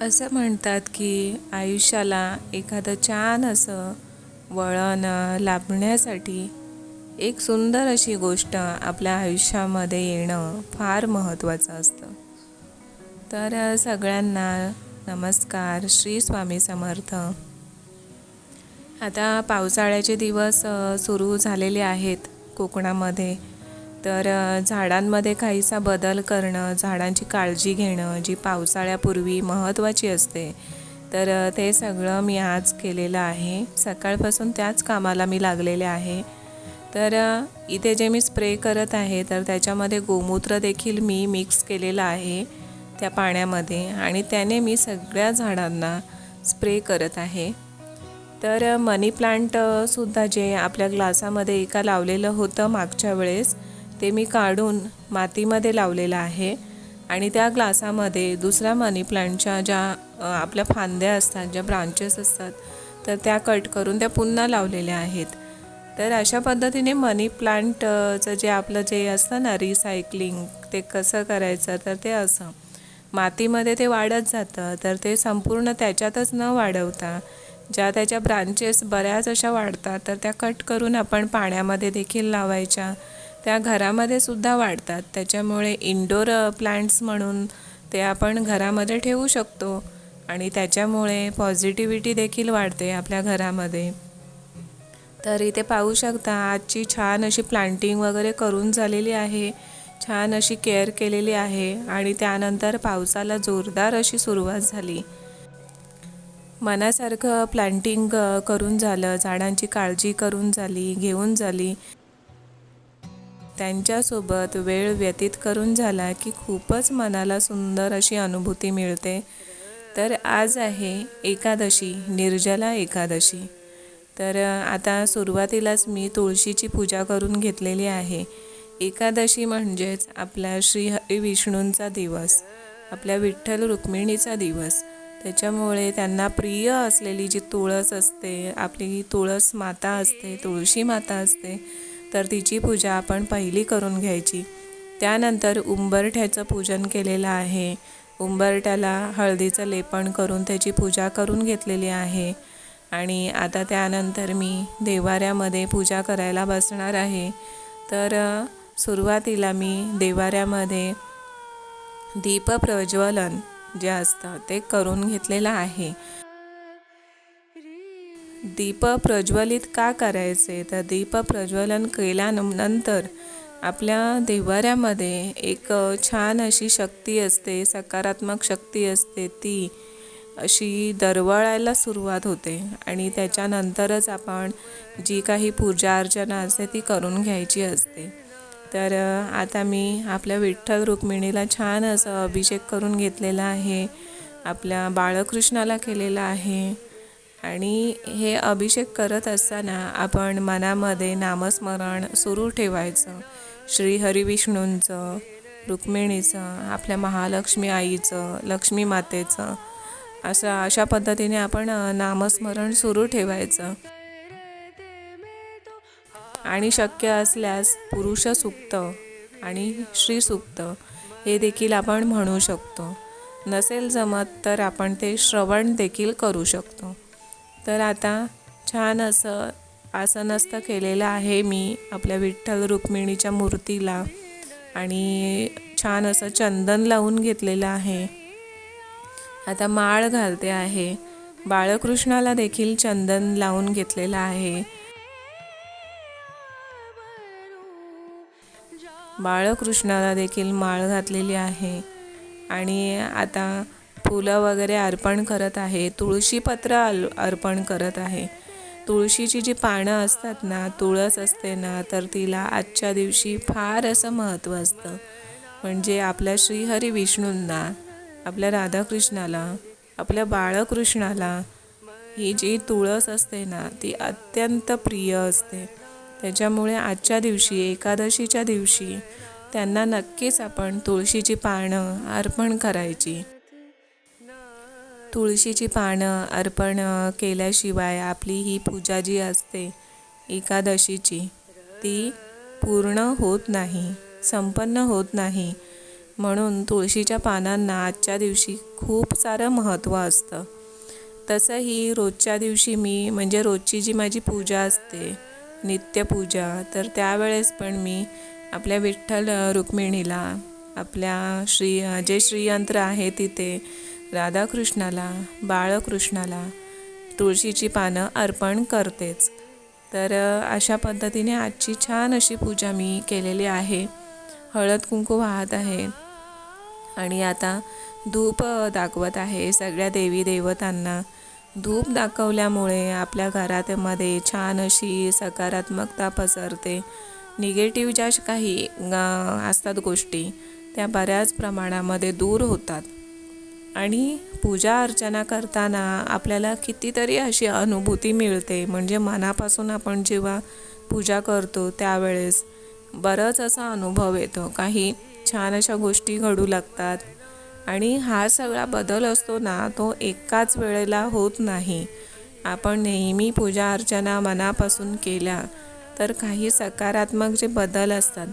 असं म्हणतात की आयुष्याला एखादं छान असं वळण लाभण्यासाठी एक सुंदर अशी गोष्ट आपल्या आयुष्यामध्ये येणं फार महत्त्वाचं असतं. तर सगळ्यांना नमस्कार श्री स्वामी समर्थ. आता पावसाळ्याचे दिवस सुरू झालेले आहेत कोकणामध्ये. तर झाडांमध्ये काहीसा बदल करणं झाडांची काळजी घेणं जी पावसाळ्यापूर्वी महत्त्वाची असते तर ते सगळं मी आज केलेलं आहे. सकाळपासून त्याच कामाला मी लागलेले आहे. तर इथे जे मी स्प्रे करत आहे तर त्याच्यामध्ये गोमूत्र देखील मी मिक्स केलेलं आहे त्या पाण्यामध्ये आणि त्याने मी सगळ्या झाडांना स्प्रे करत आहे. तर मनी प्लांटसुद्धा जे आपल्या ग्लासामध्ये एका लावलेलं होतं मागच्या वेळेस ते मी काढून मातीमध्ये लावलेलं आहे. आणि त्या ग्लासामध्ये दुसऱ्या मनी प्लांटच्या ज्या आपल्या फांद्या असतात ज्या ब्रांचेस असतात तर त्या कट करून त्या पुन्हा लावलेल्या आहेत. तर अशा पद्धतीने मनी प्लांटचं जे आपलं जे असतं ना रिसायकलिंग ते कसं करायचं तर ते असं. मातीमध्ये ते वाढत जातं तर ते संपूर्ण त्याच्यातच न वाढवता ज्या त्याच्या ब्रांचेस बऱ्याच अशा वाढतात तर त्या कट करून आपण पाण्यामध्ये देखील लावायच्या. त्या घरामध्ये सुद्धा वाढतात. त्याच्यामुळे इंडोर प्लांट्स म्हणून ते आपण घरामध्ये ठेवू शकतो. आणि त्याच्यामुळे पॉझिटिव्हिटी देखील वाढते आपल्या घरामध्ये. तर इथे पाहू शकता आजची छान अशी प्लांटिंग वगैरे करून झालेली आहे. छान अशी केअर केलेली आहे. आणि त्यानंतर पावसाला जोरदार अशी सुरुवात झाली. मनासारखं प्लांटिंग करून झालं. झाडांची काळजी करून झाली घेऊन झाली. त्यांच्यासोबत वेळ व्यतीत करून झाला की खूपच मनाला सुंदर अशी अनुभूती मिळते. तर आज आहे एकादशी निर्जला एकादशी. तर आता सुरुवातीलाच मी तुळशीची पूजा करून घेतलेली आहे. एकादशी म्हणजेच आपल्या श्री हरी विष्णूंचा दिवस आपल्या विठ्ठल रुक्मिणीचा दिवस. त्याच्यामुळे त्यांना प्रिय असलेली जी तुळस असते आपली तुळस माता असते तुळशी माता असते तर तिची पूजा आपण पहिली करून घ्यायची. त्यानंतर उंबरठ्याचं पूजन केलेलं आहे. उंबरठ्याला हळदीचं लेपण करून त्याची पूजा करून घेतलेली आहे. आणि आता त्यानंतर मी देवाऱ्यामध्ये पूजा करायला बसणार आहे. तर सुरुवातीला मी देवाऱ्यामध्ये दीपप्रज्वलन जे असतं ते करून घेतलेलं आहे. दीप प्रज्वलित का करायचे? तर दीप प्रज्वलन केल्यानंतर आपल्या देवाऱ्यामध्ये एक छान अशी शक्ती असते सकारात्मक शक्ती असते. ती अशी दरवळायला सुरुवात होते आणि त्याच्यानंतरच आपण जी काही पूजा अर्चना असते ती करून घ्यायची असते. तर आता मी आपल्या विठ्ठल रुक्मिणीला छान असं अभिषेक करून घेतलेला आहे. आपल्या बाळकृष्णाला केलेला आहे. आणि हे अभिषेक करत असताना आपण मनामध्ये नामस्मरण सुरू ठेवायचं. श्री हरिविष्णूंचं रुक्मिणीचं आपल्या महालक्ष्मी आईचं लक्ष्मी मातेचं असं अशा पद्धतीने आपण नामस्मरण सुरू ठेवायचं. आणि शक्य असल्यास पुरुष सुक्त आणि श्री सुक्त हे देखील आपण म्हणू शकतो. नसेल जमत तर आपण ते श्रवण देखील करू शकतो. तर आता छान असं आसनस्थ केलेलं आहे मी आपल्या विठ्ठल रुक्मिणीच्या मूर्तीला. आणि छान असं चंदन लावून घेतलेलं आहे. आता माळ घालते आहे. बाळकृष्णाला देखील चंदन लावून घेतलेलं आहे. बाळकृष्णाला देखील माळ घातलेली आहे. आणि आता फुलं वगैरे अर्पण करत आहे तुळशीपत्र अल अर्पण करत आहे. तुळशीची जी पानं असतात ना तुळस असते ना तर तिला आजच्या दिवशी फार असं महत्त्व असतं. म्हणजे आपल्या श्रीहरी विष्णूंना आपल्या राधाकृष्णाला आपल्या बाळकृष्णाला ही जी तुळस असते ना ती अत्यंत प्रिय असते. त्याच्यामुळे आजच्या दिवशी एकादशीच्या दिवशी त्यांना नक्कीच आपण तुळशीची पानं अर्पण करायची. तुळशीची पानं अर्पण केल्याशिवाय आपली ही पूजा जी असते एकादशीची ती पूर्ण होत नाही संपन्न होत नाही. म्हणून तुळशीच्या पानांना आजच्या दिवशी खूप सारं महत्त्व असतं. तसंही रोजच्या दिवशी मी म्हणजे रोजची जी माझी पूजा असते नित्यपूजा तर त्यावेळेस पण मी आपल्या विठ्ठल रुक्मिणीला आपल्या श्री जे श्रीयंत्र आहे तिथे राधाकृष्णाला बाळकृष्णाला तुळशीची पानं अर्पण करतेच. तर अशा पद्धतीने आजची छान अशी पूजा मी केलेली आहे. हळद कुंकू वाहत आहे. आणि आता धूप दाखवत आहे सगळ्या देवी देवतांना. धूप दाखवल्यामुळे आपल्या घरातमध्ये छान अशी सकारात्मकता पसरते. निगेटिव्ह ज्या काही असतात गोष्टी त्या बऱ्याच प्रमाणामध्ये दूर होतात. आणि पूजा अर्चना करताना आपल्याला कितीतरी अशी अनुभूती मिळते. म्हणजे मनापासून आपण जेव्हा पूजा करतो त्यावेळेस बरंच असा अनुभव येतो. काही छान अशा गोष्टी घडू लागतात आणि हा सगळा बदल असतो ना तो एकाच वेळेला होत नाही. आपण नेहमी पूजा अर्चना मनापासून केल्या तर काही सकारात्मक जे बदल असतात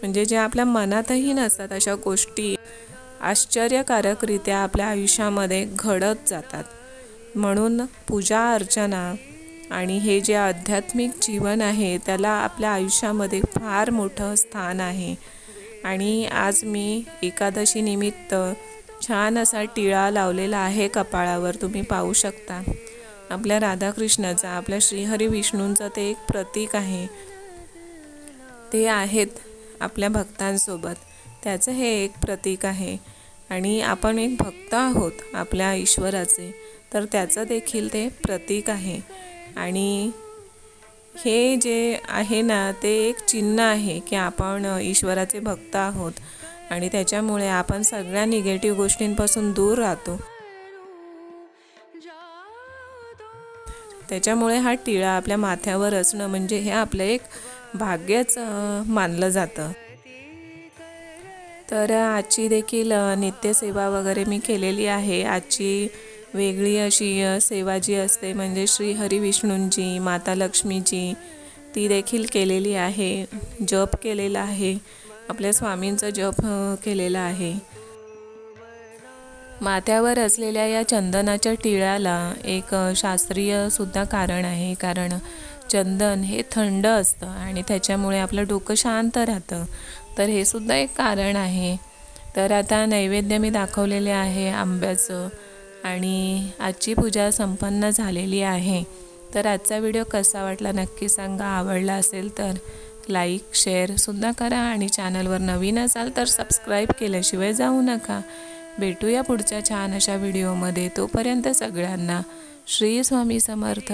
म्हणजे जे आपल्या मनातही नसतात अशा गोष्टी आश्चर्यकारकरित्या आपल्या आयुष्यामध्ये घडत जातात. म्हणून पूजा अर्चना आणि हे जे आध्यात्मिक जीवन आहे त्याला आपल्या आयुष्यामध्ये फार मोठं स्थान आहे. आणि आज मी एकादशी निमित्त छान असा टिळा लावलेला आहे कपाळावर तुम्ही पाहू शकता. आपल्या राधाकृष्णाचा आपल्या श्रीहरी विष्णूंचं ते एक प्रतीक आहे. ते आहेत आपल्या भक्तांसोबत. त्याचं हे एक प्रतीक आहे. आणि आपण एक भक्त आहोत आपल्या ईश्वराचे तर त्याचं देखील ते प्रतीक आहे. आणि हे जे आहे ना ते एक चिन्ह आहे की आपण ईश्वराचे भक्त आहोत. आणि त्याच्यामुळे आपण सगळ्या निगेटिव्ह गोष्टींपासून दूर राहतो. त्याच्यामुळे हा टिळा आपल्या माथ्यावर असणं म्हणजे हे आपलं एक भाग्यच मानलं जातं. तर आजची देखील नित्यसेवा वगैरे मी केलेली आहे. आजची वेगळी अशी सेवा जी असते म्हणजे श्री हरी विष्णूंची माता लक्ष्मीची ती देखील केलेली आहे. जप केलेला आहे. आपल्या स्वामींचं जप केलेला आहे. माथ्यावर असलेल्या या चंदनाच्या टिळ्याला एक शास्त्रीय सुद्धा कारण आहे. कारण चंदन हे थंड असतं आणि त्याच्यामुळे आपलं डोकं शांत राहतं. तर हे सुद्धा एक कारण आहे. तर आता नैवेद्य मी दाखवलेले आहे आंब्याचं आणि आजची पूजा संपन्न झालेली आहे. तर आजचा व्हिडिओ कसा वाटला नक्की सांगा. आवडला असेल तर लाईक शेअरसुद्धा करा आणि चॅनलवर नवीन असाल तर सबस्क्राईब केल्याशिवाय जाऊ नका. भेटूया पुढच्या छान अशा व्हिडिओमध्ये. तोपर्यंत सगळ्यांना श्री स्वामी समर्थ.